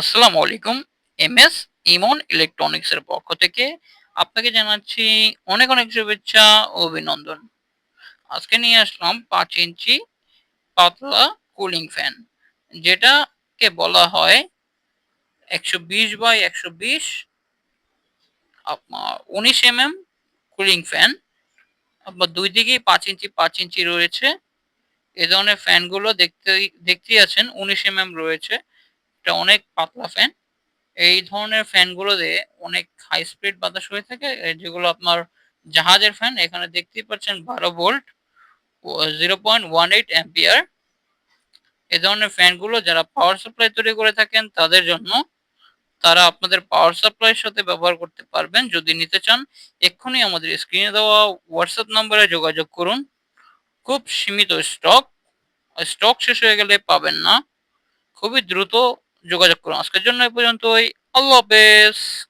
আসসালামু আলাইকুম, এমএস ইমন ইলেকট্রনিক্স এর পক্ষ থেকে আপনাকে জানাচ্ছি অনেক অনেক শুভেচ্ছা ও অভিনন্দন। আজকে নিয়ে আসলাম পাঁচ ইঞ্চি পাতলা কুলিং ফ্যান, যেটাকে বলা হয় একশো বিশ বাই একশো বিশ, আপনার উনিশ এম এম কুলিং ফ্যান। আপনার দুই দিকেই পাঁচ ইঞ্চি পাঁচ ইঞ্চি রয়েছে। এ ধরনের ফ্যানগুলো দেখতে দেখতেই আছেন, উনিশ এম এম রয়েছে। এটা অনেক পাতলা ফ্যান এই ধরনের ফ্যানগুলোতে অনেক হাই স্পিড বাতাস হয়ে থাকে যেগুলো আপনার জাহাজের ফ্যান এখানে দেখতেই পাচ্ছেন বারো volt zero point one eight ampere এ ধরনের ফ্যানগুলো যারা পাওয়ার সাপ্লাই তৈরি করে থাকেন, তাদের জন্য তারা আপনাদের পাওয়ার সাপ্লাইয়ের সাথে ব্যবহার করতে পারবেন। যদি নিতে চান, এক্ষুনি আমাদের স্ক্রিনে দেওয়া হোয়াটসঅ্যাপ নম্বরে যোগাযোগ করুন। খুব সীমিত স্টক স্টক শেষ হয়ে গেলে পাবেন না। খুবই দ্রুত যোগাযোগ করুন। আজকের জন্য এ পর্যন্তই। আল্লাহ হাফেজ।